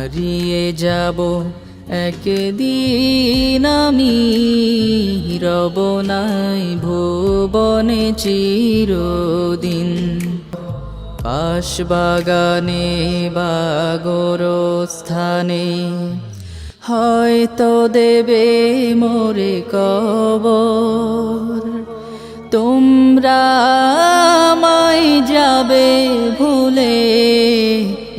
হারিয়ে যাব। একদিন আমি রব নাই ভুবনে চিরদিন। পাশ বাগানে বাগর স্থানে হয়তো দেবে মোরে কবর। তোমরা আমায় যাবে ভুলে